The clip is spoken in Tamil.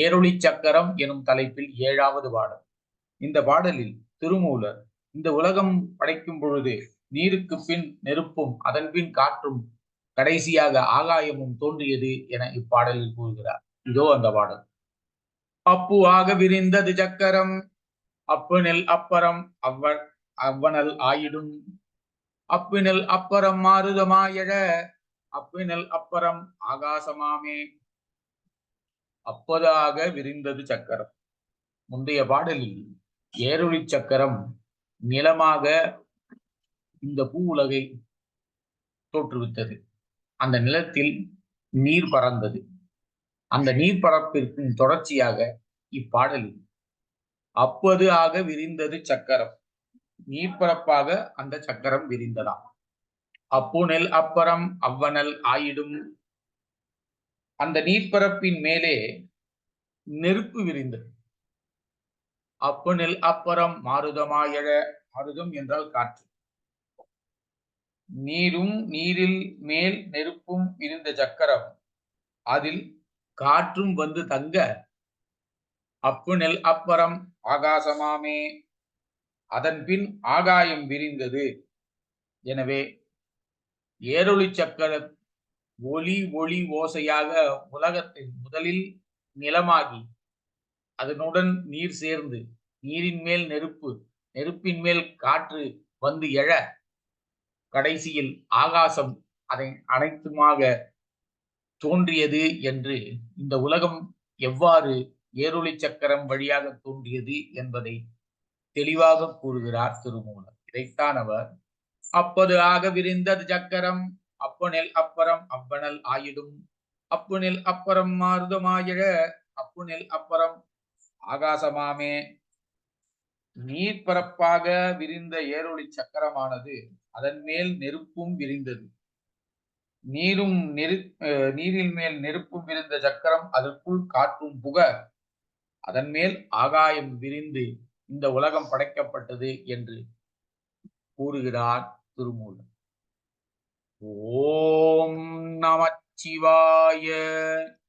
ஏரொளி சக்கரம் எனும் தலைப்பில் ஏழாவது பாடல். இந்த பாடலில் திருமூலர் இந்த உலகம் படைக்கும் பொழுது நீருக்கு பின் நெருப்பும் அதன் பின் காற்றும் கடைசியாக ஆகாயமும் தோன்றியது என இப்பாடலில் கூறுகிறார். இதோ அந்த பாடல். அப்புவாக விரிந்தது சக்கரம் அப்பு நெல் அப்பறம் அவ்வ அவ்வனல் ஆயிடும். அப்பினல் அப்பறம் மாறுதமாயழ அப்பினல் அப்பறம் ஆகாசமாமே. அப்பதாக விரிந்தது சக்கரம். முந்தைய பாடலில் ஏரொளி சக்கரம் நிலமாக இந்த பூ உலகை தோற்றுவித்தது. அந்த நிலத்தில் நீர் பறந்தது. அந்த நீர் பரப்பிற்கும் தொடர்ச்சியாக இப்பாடலில் அப்பது ஆக விரிந்தது சக்கரம். நீர்பரப்பாக அந்த சக்கரம் விரிந்ததாம். அப்புனெல் அப்பறம் அவ்வனல் ஆயிடும். அந்த நீர்ப்பரப்பின் மேலே நெருப்பு விரிந்தது அப்புனில் அப்பறம் மாருதமாயழ மாருதம் என்றால் காற்று. நீரும் நீரில் மேல் நெருப்பும் விரிந்த சக்கரம். அதில் காற்றும் வந்து தங்க அப்புனெல் அப்பறம் ஆகாசமாமே. அதன் பின் ஆகாயம் விரிந்தது. எனவே ஏரொளி சக்கர ஒளி ஒளி ஓசையாக உலகத்தில் முதலில் நிலமாகி அதனுடன் நீர் சேர்ந்து நீரின் மேல் நெருப்பு நெருப்பின் மேல் காற்று வந்து எழ கடைசியில் ஆகாசம் அதை அனைத்துமாக தோன்றியது என்று இந்த உலகம் எவ்வாறு ஏருளி சக்கரம் வழியாக தோன்றியது என்பதை தெளிவாக கூறுகிறார் திருமூலர். இதைத்தான் அவர் அப்போது ஆக விரிந்தது சக்கரம் அப்புனில் அப்பறம் அவ்வனல் ஆயிடும். அப்புனில் அப்பறம் மாறுதமாயிழ அப்புனில் அப்பறம் ஆகாசமாமே. நீர்பரப்பாக விரிந்த ஏரொளி சக்கரமானது அதன் மேல் நெருப்பும் விரிந்தது. நீரும் நெரு நீரில் மேல் நெருப்பும் விரிந்த சக்கரம் அதற்குள் காற்றும் புக அதன் மேல் ஆகாயம் விரிந்து இந்த உலகம் படைக்கப்பட்டது என்று கூறுகிறார் திருமூலர். ஓம் நமச்சிவாய.